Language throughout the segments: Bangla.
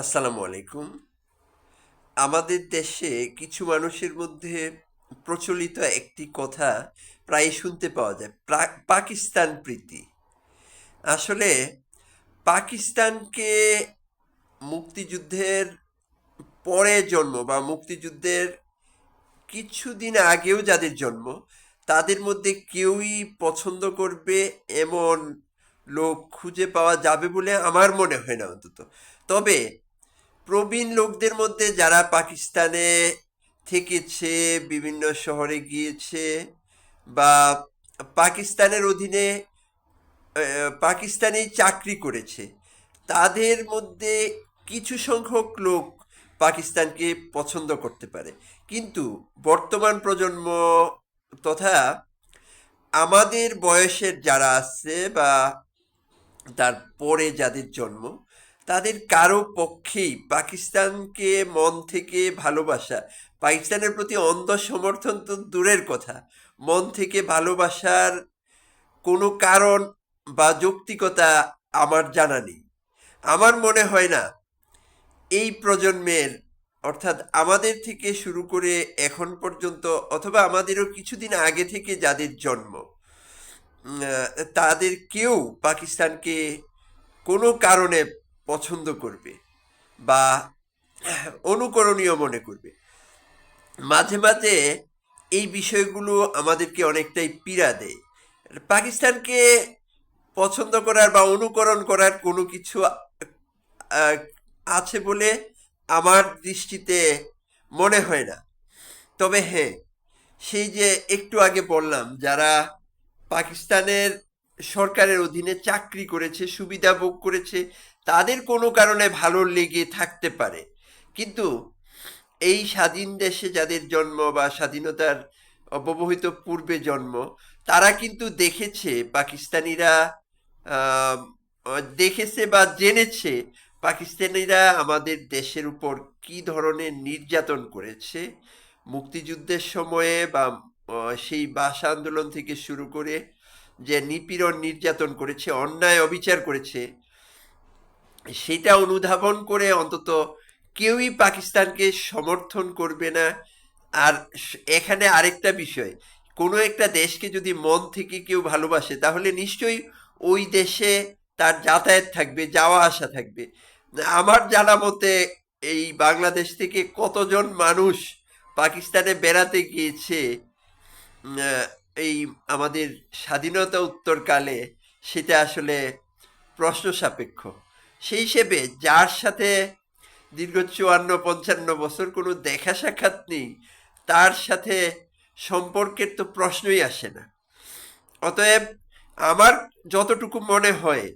আসসালামু আলাইকুম। আমাদের দেশে কিছু মানুষের মধ্যে প্রচলিত একটি কথা প্রায় শুনতে পাওয়া যায় পাকিস্তান প্রীতি। আসলে পাকিস্তানকে মুক্তিযুদ্ধের পরে জন্ম বা মুক্তিযুদ্ধের কিছুদিন আগেও যাদের জন্ম, তাদের মধ্যে কেউই পছন্দ করবে এমন লোক খুঁজে পাওয়া যাবে বলে আমার মনে হয় না অন্তত। তবে প্রবীণ লোকদের মধ্যে যারা পাকিস্তানে থেকেছে, বিভিন্ন শহরে গিয়েছে বা পাকিস্তানের অধীনে পাকিস্তানে চাকরি করেছে, তাদের মধ্যে কিছু সংখ্যক লোক পাকিস্তানকে পছন্দ করতে পারে। কিন্তু বর্তমান প্রজন্ম তথা আমাদের বয়সের যারা আছে বা তার পরে যাদের জন্ম তাদের কারও পক্ষেই পাকিস্তানকে মন থেকে ভালোবাসা, পাকিস্তানের প্রতি অন্ধ সমর্থন তো দূরের কথা, মন থেকে ভালোবাসার কোনো কারণ বা যৌক্তিকতা আমার জানা নেই। আমার মনে হয় না এই প্রজন্মের, অর্থাৎ আমাদের থেকে শুরু করে এখন পর্যন্ত অথবা আমাদেরও কিছুদিন আগে থেকে যাদের জন্ম তাদের কেউ পাকিস্তানকে কোনো কারণে পছন্দ করবে বা অনুকরণীয় মনে করবে। মাঝে মাঝে এই বিষয়গুলো আমাদেরকে অনেকটাই পীড়া দেয়। পাকিস্তানকে পছন্দ করার বা অনুকরণ করার কোনো কিছু আছে বলে আমার দৃষ্টিতে মনে হয় না। তবে হ্যাঁ সেই যে একটু আগে বললাম, যারা পাকিস্তানের সরকারের অধীনে চাকরি করেছে, সুবিধা ভোগ করেছে, তাদের কোনো কারণে ভালো লেগে থাকতে পারে। কিন্তু এই স্বাধীন দেশে যাদের জন্ম বা স্বাধীনতার অব্যবহিত পূর্বে জন্ম, তারা কিন্তু দেখেছে, পাকিস্তানিরা দেখেছে বা জেনেছে পাকিস্তানিরা আমাদের দেশের উপর কি ধরনের নির্যাতন করেছে। মুক্তিযুদ্ধের সময়ে বা সেই ভাষা আন্দোলন থেকে শুরু করে যে নিপীড়ন নির্যাতন করেছে, অন্যায় অবিচার করেছে, সেটা অনুধাবন করে অন্তত কেউই পাকিস্তানকে সমর্থন করবে না। আর এখানে আরেকটা বিষয়, কোনো একটা দেশকে যদি মন থেকে কেউ ভালোবাসে, তাহলে নিশ্চয়ই ওই দেশে তার যাতায়াত থাকবে, যাওয়া আসা থাকবে। আমার জানা মতে এই বাংলাদেশ থেকে কতজন মানুষ পাকিস্তানে বেড়াতে গিয়েছে এই আমাদের স্বাধীনতা উত্তরকালে সেটা আসলে প্রশ্ন সাপেক্ষ সেই হিসেবে যার সাথে দীর্ঘ চুয়ান্ন, পঞ্চান্ন বছর কোনো দেখা সাক্ষাৎ নেই, তার সাথে সম্পর্কের তো প্রশ্নই আসে না। অতএব আমার যতটুকু মনে হয়,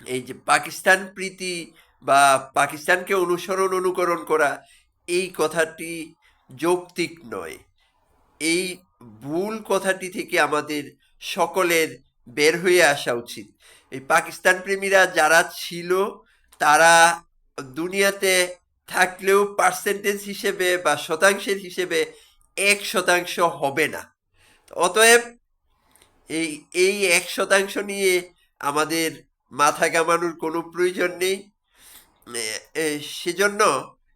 এই যে পাকিস্তান প্রীতি বা পাকিস্তানকে অনুসরণ, অনুকরণ করা, এই কথাটি যৌক্তিক নয়। এই ভুল কথাটি থেকে আমাদের সকলের বের হয়ে আসা উচিত। এই পাকিস্তান প্রেমীরা যারা ছিল, তারা দুনিয়াতে থাকলেও পার্সেন্টেজ হিসেবে বা শতাংশের হিসেবে এক শতাংশ হবে না। অতএব এই এই এক শতাংশ নিয়ে আমাদের মাথা ঘামানোর কোনো প্রয়োজন নেই। সেজন্য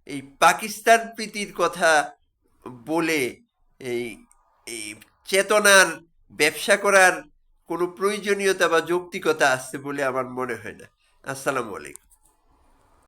এই পাকিস্তান প্রীতির কথা বলে এই এই চেতনার ব্যবসা করার কোনো প্রয়োজনীয়তা বা যৌক্তিকতা আসছে বলে আমার মনে হয় না। আসসালামু আলাইকুম।